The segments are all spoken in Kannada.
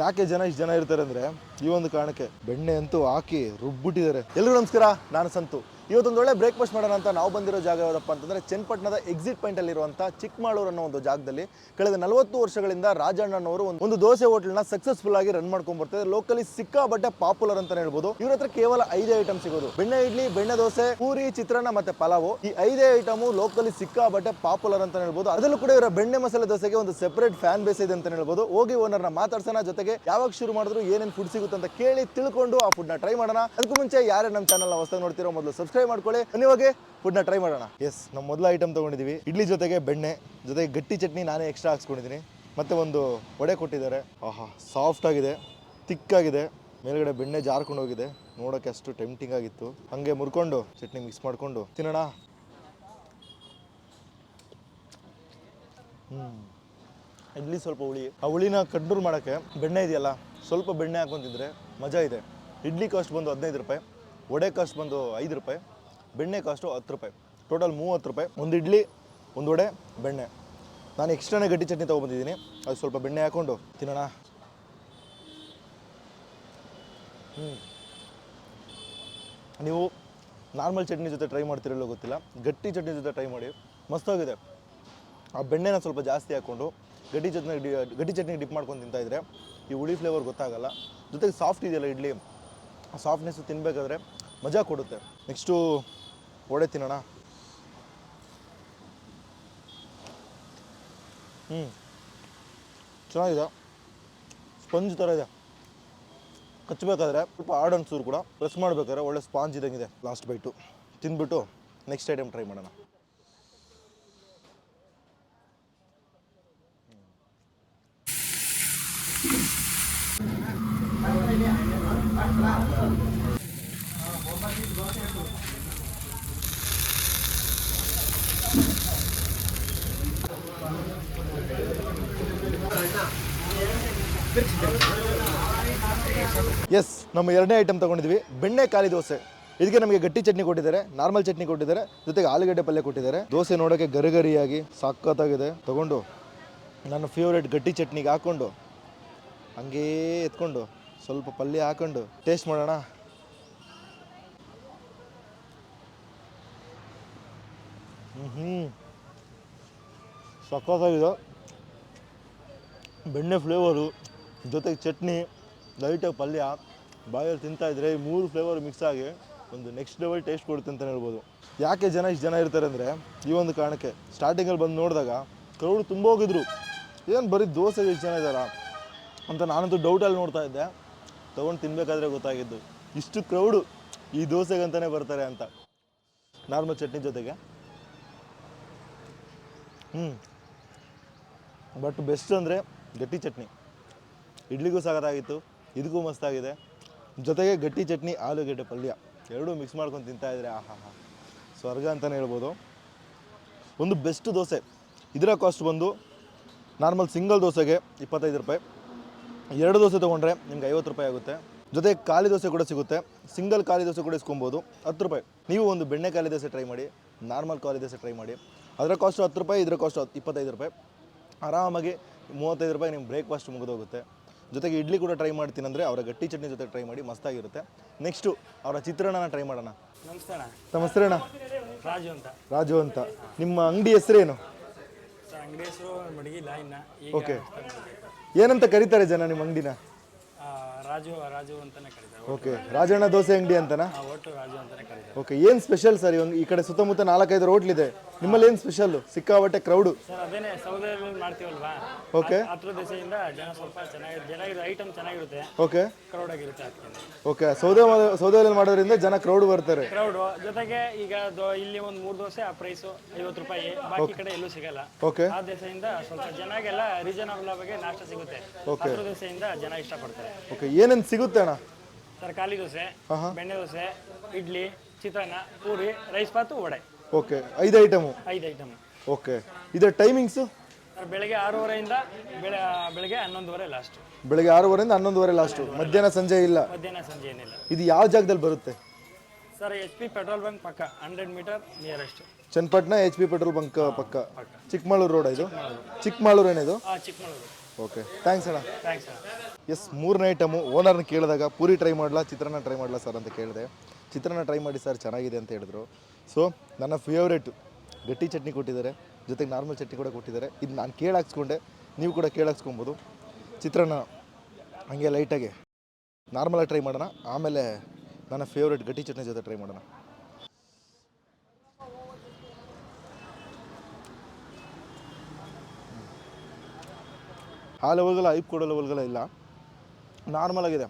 ಯಾಕೆ ಜನ ಇಷ್ಟು ಜನ ಇರ್ತಾರೆ ಅಂದ್ರೆ ಈ ಒಂದು ಕಾರಣಕ್ಕೆ ಬೆಣ್ಣೆ ಅಂತೂ ಹಾಕಿ ರುಬ್ಬಿಟ್ಟಿದ್ದಾರೆ. ಎಲ್ರಿಗೂ ನಮಸ್ಕಾರ, ನಾನು ಸಂತು. ಇವತ್ತೊಂದು ಒಳ್ಳೆ ಬ್ರೇಕ್ಫಾಸ್ಟ್ ಮಾಡೋಣ ಅಂತ ನಾವು ಬಂದಿರೋ ಜಾಗ ಯಾವುದಪ್ಪ ಅಂತಂದರೆ ಚನ್ನಪಟ್ಟಣದ ಎಕ್ಸಿಟ್ ಪಾಯಿಂಟ್ ಅಲ್ಲಿರುವಂಥ ಚಿಕ್ಕಮಾಳೂರು ಅನ್ನೋ ಒಂದು ಜಾಗದಲ್ಲಿ ಕಳೆದ ನಲವತ್ತು ವರ್ಷಗಳಿಂದ ರಾಜಣ್ಣನವರು ಒಂದು ದೋಸೆ ಹೋಟೆಲ್ನ ಸಕ್ಸಸ್ಫುಲ್ ಆಗಿ ರನ್ ಮಾಡ್ಕೊಂಡು ಬರ್ತಾರೆ ಲೋಕಲಿ ಸಿಕ್ಕಾಬಟ್ಟೆ ಪಾಪ್ಯುಲರ್ ಅಂತ ಹೇಳ್ಬೋದು. ಇವ್ರ ಹತ್ರ ಕೇವಲ ಐದೇ ಐಟಮ್ ಸಿಗೋದು. ಬೆಣ್ಣೆ ಇಡ್ಲಿ, ಬೆಣ್ಣೆ ದೋಸೆ, ಪೂರಿ, ಚಿತ್ರಾನ್ನ ಮತ್ತೆ ಪಲಾವು. ಈ ಐದೇ ಐಟಮ್ ಲೋಕಲಿ ಸಿಕ್ಕಾಬಟ್ಟೆ ಪಾಪ್ಯುಲರ್ ಅಂತ ಹೇಳ್ಬೋದು. ಅದರಲ್ಲೂ ಕೂಡ ಇವರ ಬೆಣ್ಣೆ ಮಸಾಲೆ ದೋಸೆಗೆ ಒಂದು ಸೆಪರೇಟ್ ಫ್ಯಾನ್ ಬೇಸ್ ಇದೆ ಅಂತ ಹೇಳ್ಬೋದು. ಹೋಗಿ ಓನರ್ನ ಮಾತಾಡ್ಸೋಣ. ಜೊತೆಗೆ ಯಾವಾಗ ಶುರು ಮಾಡಿದ್ರು, ಏನೇನು ಫುಡ್ ಸಿಗುತ್ತೆ ಅಂತ ಕೇಳಿ ತಿಳ್ಕೊಂಡು ಆ ಫುಡ್ನ ಟ್ರೈ ಮಾಡೋಣ. ಅದಕ್ಕೂ ಮುಂಚೆ ಯಾರೇ ನಮ್ಮ ಚಾನಲ್ ಹೊಸ ನೋಡ್ತಿರೋ ಮೊದಲು ಸಬ್ಸ್ಕ್ರೈಬ್ ಮಾಡ್ಕೊಳ್ಳಿ. ಬನ್ನಿವಾಗಿ ಫುಡ್ನ ಟ್ರೈ ಮಾಡೋಣ. ಎಸ್ ನಮ್ಮ ಮೊದಲ ಐಟಮ್ ತೊಗೊಂಡಿದ್ದೀವಿ ಇಡ್ಲಿ ಜೊತೆಗೆ ಬೆಣ್ಣೆ ಜೊತೆಗೆ ಗಟ್ಟಿ ಚಟ್ನಿ ನಾನೇ ಎಕ್ಸ್ಟ್ರಾ ಹಾಕ್ಸ್ಕೊಂಡಿದ್ದೀನಿ ಮತ್ತೆ ಒಂದು ವಡೆ ಕೊಟ್ಟಿದ್ದಾರೆ. ಆಹಾ ಸಾಫ್ಟ್ ಆಗಿದೆ ತಿಕ್ಕಾಗಿದೆ ಮೇಲ್ಗಡೆ ಬೆಣ್ಣೆ ಜಾರ್ಕೊಂಡು ಹೋಗಿದೆ. ನೋಡೋಕ್ಕೆ ಅಷ್ಟು ಟೆಂಪ್ಟಿಂಗ್ ಆಗಿತ್ತು. ಹಂಗೆ ಮುರ್ಕೊಂಡು ಚಟ್ನಿ ಮಿಕ್ಸ್ ಮಾಡಿಕೊಂಡು ತಿನ್ನೋಣ. ಹ್ಮ್. ಇಡ್ಲಿ ಸ್ವಲ್ಪ ಹುಳಿ. ಆ ಹುಳಿನ ಕಂಟ್ರೋಲ್ ಮಾಡೋಕ್ಕೆ ಬೆಣ್ಣೆ ಇದೆಯಲ್ಲ ಸ್ವಲ್ಪ ಬೆಣ್ಣೆ ಹಾಕೊಂತಿದ್ರೆ ಮಜಾ ಇದೆ. ಇಡ್ಲಿ ಕಾಸ್ಟ್ ಬಂದು ಹದಿನೈದು ರೂಪಾಯಿ. ವಡೆ ಕಾಸ್ಟ್ ಬಂದು ಐದು ರೂಪಾಯಿ, ಬೆಣ್ಣೆ ಕಾಸ್ಟು ಹತ್ತು ರೂಪಾಯಿ. ಟೋಟಲ್ ಮೂವತ್ತು ರೂಪಾಯಿ. ಒಂದು ಇಡ್ಲಿ, ಒಂದು ವಡೆ, ಬೆಣ್ಣೆ. ನಾನು ಎಕ್ಸ್ಟ್ರಾನೇ ಗಟ್ಟಿ ಚಟ್ನಿ ತೊಗೊಬಂದಿದ್ದೀನಿ ಅದು ಸ್ವಲ್ಪ ಬೆಣ್ಣೆ ಹಾಕ್ಕೊಂಡು ತಿನ್ನೋಣ. ಹ್ಞೂ ನೀವು ನಾರ್ಮಲ್ ಚಟ್ನಿ ಜೊತೆ ಟ್ರೈ ಮಾಡ್ತಿರಲ್ಲೋ ಗೊತ್ತಿಲ್ಲ. ಗಟ್ಟಿ ಚಟ್ನಿ ಜೊತೆ ಟ್ರೈ ಮಾಡಿ. ಮಸ್ತಾಗಿದೆ. ಆ ಬೆಣ್ಣೆನ ಸ್ವಲ್ಪ ಜಾಸ್ತಿ ಹಾಕ್ಕೊಂಡು ಗಟ್ಟಿ ಚಟ್ನಿ ಡಿ ಗಟ್ಟಿ ಚಟ್ನಿಗೆ ಡಿಪ್ ಮಾಡ್ಕೊಂಡು ತಿಂತಾಯಿದ್ರೆ ಈ ಹುಳಿ ಫ್ಲೇವರ್ ಗೊತ್ತಾಗಲ್ಲ. ಜೊತೆಗೆ ಸಾಫ್ಟ್ ಇದೆಯಲ್ಲ ಇಡ್ಲಿ? ಆ ಸಾಫ್ಟ್ನೆಸ್ಸು ತಿನ್ನಬೇಕಾದ್ರೆ ಮಜಾ ಕೊಡುತ್ತೆ. ನೆಕ್ಸ್ಟು ವಡೆ ತಿನ್ನೋಣ. ಹ್ಞೂ ಚೆನ್ನಾಗಿದೆ. ಸ್ಪಂಜ್ ಥರ ಇದೆ. ಕಚ್ಚಬೇಕಾದ್ರೆ ಸ್ವಲ್ಪ ಹಾರ್ಡ್ ಅನ್ಸೂರು ಕೂಡ ಪ್ರೆಸ್ ಮಾಡಬೇಕಾದ್ರೆ ಒಳ್ಳೆ ಸ್ಪಾಂಜ್ ಇದ್ದಂಗಿದೆ ಲಾಸ್ಟ್ ಬೈಟು ತಿಂದ್ಬಿಟ್ಟು ನೆಕ್ಸ್ಟ್ ಐಟಮ್ ಟ್ರೈ ಮಾಡೋಣ. ಎಸ್ ನಮ್ಮ ಎರಡನೇ ಐಟಮ್ ತಗೊಂಡಿದ್ವಿ. ಬೆಣ್ಣೆ ಕಾಲಿ ದೋಸೆ. ಇದಕ್ಕೆ ನಮಗೆ ಗಟ್ಟಿ ಚಟ್ನಿ ಕೊಟ್ಟಿದ್ದಾರೆ ನಾರ್ಮಲ್ ಚಟ್ನಿ ಕೊಟ್ಟಿದ್ದಾರೆ, ಜೊತೆಗೆ ಆಲೂಗಡ್ಡೆ ಪಲ್ಯ ಕೊಟ್ಟಿದ್ದಾರೆ. ದೋಸೆ ನೋಡೋಕ್ಕೆ ಗರಿಗರಿಯಾಗಿ ಸಾಕತ್ತಾಗಿದೆ ತಗೊಂಡು, ನನ್ನ ಫೇವ್ರೇಟ್ ಗಟ್ಟಿ ಚಟ್ನಿಗೆ ಹಾಕ್ಕೊಂಡು ಹಂಗೇ ಎತ್ಕೊಂಡು, ಸ್ವಲ್ಪ ಪಲ್ಯ ಹಾಕೊಂಡು ಟೇಸ್ಟ್ ಮಾಡೋಣ. ಹ್ಞೂ ಸಖತ್ತಾಗಿದೆ ಬೆಣ್ಣೆ ಫ್ಲೇವರು ಜೊತೆಗೆ ಚಟ್ನಿ ಲೈಟಾಗಿ ಪಲ್ಯ, ಬಾಯಲ್ಲಿ ತಿಂತಾಯಿದ್ರೆ ಈ ಮೂರು ಫ್ಲೇವರ್ ಮಿಕ್ಸ್ ಆಗಿ ಒಂದು ನೆಕ್ಸ್ಟ್ ಲೆವೆಲ್ ಟೇಸ್ಟ್ ಕೊಡುತ್ತೆ ಅಂತಲೇ ಹೇಳ್ಬೋದು. ಯಾಕೆ ಜನ ಇಷ್ಟು ಜನ ಇರ್ತಾರೆ ಅಂದರೆ ಈ ಒಂದು ಕಾರಣಕ್ಕೆ ಸ್ಟಾರ್ಟಿಂಗಲ್ಲಿ ಬಂದು ನೋಡಿದಾಗ ಕ್ರೌಡ್ ತುಂಬ ಹೋಗಿದ್ರು. ಏನು ಬರೀ ದೋಸೆಗೆ ಇಷ್ಟು ಜನ ಇದ್ದಾರಾ ಅಂತ ನಾನಂತೂ ಡೌಟಲ್ಲಿ ನೋಡ್ತಾ ಇದ್ದೆ. ತೊಗೊಂಡು ತಿನ್ನಬೇಕಾದ್ರೆ ಗೊತ್ತಾಗಿದ್ದು, ಇಷ್ಟು ಕ್ರೌಡು ಈ ದೋಸೆಗಂತಲೇ ಬರ್ತಾರೆ ಅಂತ. ನಾರ್ಮಲ್ ಚಟ್ನಿ ಜೊತೆಗೆ. ಹ್ಞೂ ಬಟ್ ಬೆಸ್ಟ್ ಅಂದರೆ ಗಟ್ಟಿ ಚಟ್ನಿ. ಇಡ್ಲಿಗೂ ಸಾಗತ್ತಾಗಿತ್ತು ಇದಕ್ಕೂ ಮಸ್ತಾಗಿದೆ. ಜೊತೆಗೆ ಗಟ್ಟಿ ಚಟ್ನಿ, ಆಲೂಗೆಡ್ಡೆ ಪಲ್ಯ. ಎರಡೂ ಮಿಕ್ಸ್ ಮಾಡ್ಕೊಂಡು ತಿಂತಾ ಇದ್ರೆ ಆಹಾ ಹಾ ಸ್ವರ್ಗ ಅಂತಲೇ ಹೇಳ್ಬೋದು. ಒಂದು ಬೆಸ್ಟ್ ದೋಸೆ. ಇದರ ಕಾಸ್ಟ್ ಬಂದು ನಾರ್ಮಲ್ ಸಿಂಗಲ್ ದೋಸೆಗೆ ಇಪ್ಪತ್ತೈದು ರೂಪಾಯಿ. ಎರಡು ದೋಸೆ ತೊಗೊಂಡ್ರೆ ನಿಮ್ಗೆ ಐವತ್ತು ರೂಪಾಯಿ ಆಗುತ್ತೆ. ಜೊತೆಗೆ ಖಾಲಿ ದೋಸೆ ಕೂಡ ಸಿಗುತ್ತೆ. ಸಿಂಗಲ್ ಖಾಲಿ ದೋಸೆ ಕೂಡ ಇಸ್ಕೊಬೋದು. ಹತ್ತು ರೂಪಾಯಿ. ನೀವು ಒಂದು ಬೆಣ್ಣೆ ಖಾಲಿ ದೋಸೆ ಟ್ರೈ ಮಾಡಿ ನಾರ್ಮಲ್ ಖಾಲಿ ದೋಸೆ ಟ್ರೈ ಮಾಡಿ. ಅದರ ಕಾಸ್ಟು ಹತ್ತು ರೂಪಾಯಿ ಇದರ ಕಾಸ್ಟು ಇಪ್ಪತ್ತೈದು ರೂಪಾಯಿ. ಆರಾಮಾಗಿ ಮೂವತ್ತೈದು ರೂಪಾಯಿ ನಿಮ್ಮ ಬ್ರೇಕ್ಫಾಸ್ಟ್ ಮುಗಿದೋಗುತ್ತೆ. ಜೊತೆಗೆ ಇಡ್ಲಿ ಕೂಡ ಟ್ರೈ ಮಾಡ್ತೀನಿ ಅಂದರೆ ಅವರ ಗಟ್ಟಿ ಚಟ್ನಿ ಜೊತೆ ಟ್ರೈ ಮಾಡಿ ಮಸ್ತಾಗಿರುತ್ತೆ. ನೆಕ್ಸ್ಟು ಅವರ ಚಿತ್ರಾನ್ನ ಟ್ರೈ ಮಾಡೋಣ. ನಮಸ್ತೆ ಅಣ್ಣ. ನಮ್ಮ ರಾಜು ಅಂತ. ರಾಜು ಅಂತ. ನಿಮ್ಮ ಅಂಗಡಿ ಹೆಸರೇನು ಓಕೆ ಏನಂತ ಕರೀತಾರೆ ಜನ ನಿಮ್ಮ ಅಂಗಡಿನ? ರಾಜು ರಾಜು ಅಂತಾನೆ ಕರೀತಾರೆ. ಓಕೆ ರಾಜಣ್ಣ ದೋಸೆ ಅಂಗಡಿ ಅಂತನಾ? ಆ ಒಟ್ಟು ರಾಜು ಅಂತಾನೆ ಕರೀತಾರೆ. ಓಕೆ ಏನು ಸ್ಪೆಷಲ್ ಸರ್ ಇವಾಗ ಈ ಕಡೆ ಸುತ್ತಮುತ್ತ ನಾಲ್ಕೈದು ಹೋಟ್ಲಿದೆ ನಿಮ್ಮಲ್ಲಿ ಏನು ಸ್ಪೆಷಲ್ ಸಿಕ್ಕಾಬಟ್ಟೆ ಕ್ರೌಡು ಸರ್ ಅದೇನೆ ಸೌದೆಯಲ್ಲಿ ಮಾಡ್ತೀವಲ್ವಾ? ಓಕೆ ಹತ್ರ ದಿಸೆಯಿಂದ ಜನ ಸ್ವಲ್ಪ ಚೆನ್ನಾಗಿ ಚೆನ್ನಾಗಿರೋ ಐಟಮ್ ಚೆನ್ನಾಗಿರುತ್ತೆ. ಓಕೆ ಕ್ರೌಡ್ ಆಗಿರುತ್ತೆ ಅದಕ್ಕೆ. ಓಕೆ ಸೌದೆ ಮಾ- ಸೌದೆಯಲ್ಲಿ ಮಾಡೋದ್ರಿಂದ ಜನ ಕ್ರೌಡ್ ಬರ್ತಾರೆ. ಕ್ರೌಡು ಜೊತೆಗೆ ಈಗ ದೋ- ಇಲ್ಲಿ ಒಂದು ಮೂರು ದೋಸೆ ಆ ಪ್ರೈಸು ಐವತ್ತು ರೂಪಾಯಿ. ಬಾಕಿ ಕಡೆ ಎಲ್ಲೂ ಸಿಗಲ್ಲ. ಓಕೆ ಆ ದೆಸೆಯಿಂದ ಸ್ವಲ್ಪ ಜನಗೆಲ್ಲ ರೀಸನಬಲ್ ಆಗಿ ನಾಷ್ಟ ಸಿಗುತ್ತೆ. ಓಕೆ ಹತ್ರ ದೆಸೆಯಿಂದ ಜನ ಇಷ್ಟಪಡ್ತಾರೆ. ಓಕೆ ಏನೇನು ಸಿಗುತ್ತೆ ಅಣ್ಣ? ಸರ್ ಖಾಲಿ ದೋಸೆ ಬೆಣ್ಣೆ ದೋಸೆ ಇಡ್ಲಿ ಚಿತ್ರಾನ್ನ ಪೂರಿ ರೈಸ್ ಬಾತು ವಡೆ. ಓಕೆ ಐದು ಐಟಮು ಐದು ಐಟಮ್ ಓಕೆ ಇದರ ಟೈಮಿಂಗ್ಸು ಬೆಳಗ್ಗೆ ಆರೂವರೆಯಿಂದ ಬೆಳೆ ಬೆಳಗ್ಗೆ ಹನ್ನೊಂದುವರೆ ಲಾಸ್ಟ್ ಬೆಳಗ್ಗೆ ಆರೂವರೆಯಿಂದ ಹನ್ನೊಂದುವರೆ ಲಾಸ್ಟು ಮಧ್ಯಾಹ್ನ ಸಂಜೆ ಇಲ್ಲ? ಮಧ್ಯಾಹ್ನ ಸಂಜೆ ಏನಿಲ್ಲ. ಇದು ಯಾವ ಜಾಗದಲ್ಲಿ ಬರುತ್ತೆ? Sir H P petrol bunk ಪಕ್ಕ hundred metre nearest Channapatna H P petrol bunk ಪಕ್ಕ. ಚಿಕ್ಕಮಗಳೂರು ರೋಡ್ ಇದು? ಚಿಕ್ಕಮಗಳೂರು. ಏನಿದು? ಚಿಕ್ಕಮಗಳೂರು. ಓಕೆ ಥ್ಯಾಂಕ್ಸ್ ಅಣ್ಣ. ಥ್ಯಾಂಕ್ಸ್ ಎಸ್ ಮೂರನೇ ಐಟಮು ಓನರ್ನ ಕೇಳಿದಾಗ ಪೂರಿ ಟ್ರೈ ಮಾಡಲ, ಚಿತ್ರಾನ್ನ ಟ್ರೈ ಮಾಡಲ ಸರ್ ಅಂತ ಕೇಳಿದೆ. ಚಿತ್ರಾನ್ನ ಟ್ರೈ ಮಾಡಿ ಸರ್ ಚೆನ್ನಾಗಿದೆ ಅಂತ ಹೇಳಿದ್ರು. ಸೊ ನನ್ನ ಫೇವ್ರೇಟು ಗಟ್ಟಿ ಚಟ್ನಿ ಕೊಟ್ಟಿದ್ದಾರೆ. ಜೊತೆಗೆ ನಾರ್ಮಲ್ ಚಟ್ನಿ ಕೂಡ ಕೊಟ್ಟಿದ್ದಾರೆ. ಇದು ನಾನು ಕೇಳಾಕ್ಸ್ಕೊಂಡೆ. ನೀವು ಕೂಡ ಕೇಳಾಕ್ಸ್ಕೊಬೋದು. ಚಿತ್ರಾನ್ನ ಹಂಗೆ ಲೈಟಾಗಿ ನಾರ್ಮಲಾಗಿ ಟ್ರೈ ಮಾಡೋಣ. ಆಮೇಲೆ ನನ್ನ ಫೇವ್ರೇಟ್ ಗಟ್ಟಿ ಚಟ್ನಿ ಜೊತೆ ಟ್ರೈ ಮಾಡೋಣ. ಆ ಲೆವೆಲ್ಗೆಲ್ಲ ಐಪ್ ಕೊಡೋ ಲೆವೆಲ್ಗೆಲ್ಲ ಇಲ್ಲ. ನಾರ್ಮಲ್ ಆಗಿದೆ.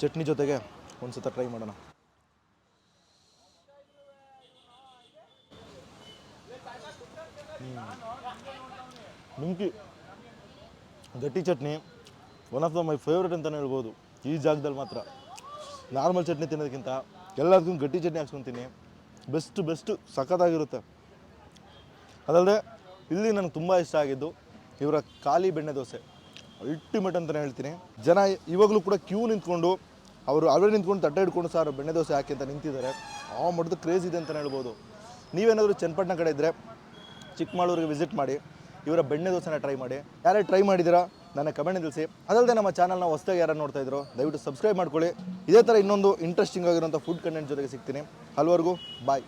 ಚಟ್ನಿ ಜೊತೆಗೆ ಒಂದು ಸತ ಟ್ರೈ ಮಾಡೋಣ. ನಿಮ್ಕಿ, ಗಟ್ಟಿ chutney one of the my favourite ಅಂತಲೇ ಹೇಳ್ಬೋದು. ಈ ಜಾಗದಲ್ಲಿ ಮಾತ್ರ. ನಾರ್ಮಲ್ ಚಟ್ನಿ ತಿನ್ನೋದಕ್ಕಿಂತ ಎಲ್ಲದಕ್ಕೂ ಗಟ್ಟಿ ಚಟ್ನಿ ಹಾಕ್ಸ್ಕೊತೀನಿ. ಬೆಸ್ಟ್ ಬೆಸ್ಟ್ ಸಖತ್ತಾಗಿರುತ್ತೆ. ಅದಲ್ಲದೆ ಇಲ್ಲಿ ನನಗೆ ತುಂಬ ಇಷ್ಟ ಆಗಿದ್ದು ಇವರ ಖಾಲಿ ಬೆಣ್ಣೆ ದೋಸೆ. ಅಲ್ಟಿಮೇಟ್ ಅಂತಲೇ ಹೇಳ್ತೀನಿ. ಜನ ಇವಾಗಲೂ ಕೂಡ ಕ್ಯೂ ನಿಂತ್ಕೊಂಡು ಅವರು ಅವರೇ ನಿಂತ್ಕೊಂಡು ತಟ್ಟೆ ಹಿಡ್ಕೊಂಡು ಸರ್ ಬೆಣ್ಣೆ ದೋಸೆ ಹಾಕಿ ಅಂತ ನಿಂತಿದ್ದಾರೆ. ಆ ಮಟ್ಟದ ಕ್ರೇಜ್ ಇದೆ ಅಂತಲೇ ಹೇಳ್ಬೋದು. ನೀವೇನಾದರೂ ಚನ್ನಪಟ್ಟಣ ಕಡೆ ಇದ್ದರೆ ಚಿಕ್ಕಮಗಳೂರಿಗೆ ವಿಸಿಟ್ ಮಾಡಿ, ಇವರ ಬೆಣ್ಣೆ ದೋಸೆನ ಟ್ರೈ ಮಾಡಿ. ಯಾರೇ ಟ್ರೈ ಮಾಡಿದ್ದೀರಾ ನನ್ನ ಕಮೆಂಟ್ ತಿಳಿಸಿ. ಅದಲ್ಲದೆ ನಮ್ಮ ಚಾನಲ್ನ ಹೊಸದಾಗಿ ಯಾರು ನೋಡ್ತಾ ಇದ್ರು, ದಯವಿಟ್ಟು ಸಬ್ಸ್ಕ್ರೈಬ್ ಮಾಡ್ಕೊಳ್ಳಿ. ಇದೇ ಥರ ಇನ್ನೊಂದು ಇಂಟ್ರೆಸ್ಟಿಂಗ್ ಆಗಿರುವಂಥ ಫುಡ್ ಕಂಟೆಂಟ್ ಜೊತೆಗೆ ಸಿಗ್ತೀನಿ. ಅಲ್ವರೆಗೂ ಬಾಯ್